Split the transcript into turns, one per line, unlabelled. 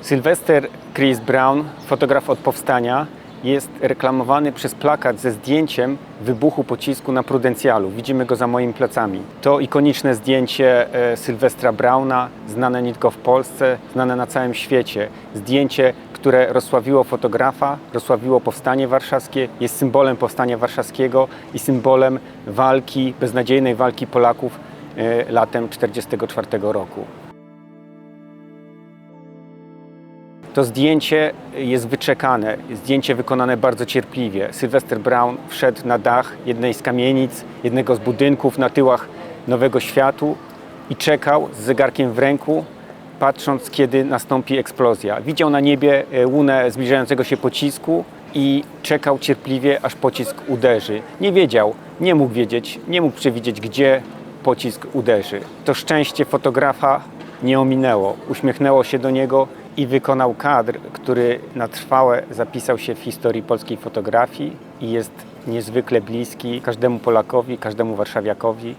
Sylwester Chris Brown, fotograf od powstania, jest reklamowany przez plakat ze zdjęciem wybuchu pocisku na Prudencjalu. Widzimy go za moimi plecami. To ikoniczne zdjęcie e, Sylwestra Brauna, znane nie tylko w Polsce, znane na całym świecie. Zdjęcie, które rozsławiło fotografa, rozsławiło powstanie warszawskie, jest symbolem powstania warszawskiego i symbolem walki, beznadziejnej walki Polaków e, latem 1944 roku. To zdjęcie jest wyczekane, zdjęcie wykonane bardzo cierpliwie. Sylwester Brown wszedł na dach jednej z kamienic, jednego z budynków na tyłach Nowego Światu i czekał z zegarkiem w ręku, patrząc kiedy nastąpi eksplozja. Widział na niebie e, łunę zbliżającego się pocisku i czekał cierpliwie, aż pocisk uderzy. Nie wiedział, nie mógł wiedzieć, nie mógł przewidzieć, gdzie pocisk uderzy. To szczęście fotografa nie ominęło. Uśmiechnęło się do niego i wykonał kadr, który na trwałe zapisał się w historii polskiej fotografii i jest niezwykle bliski każdemu Polakowi, każdemu warszawiakowi.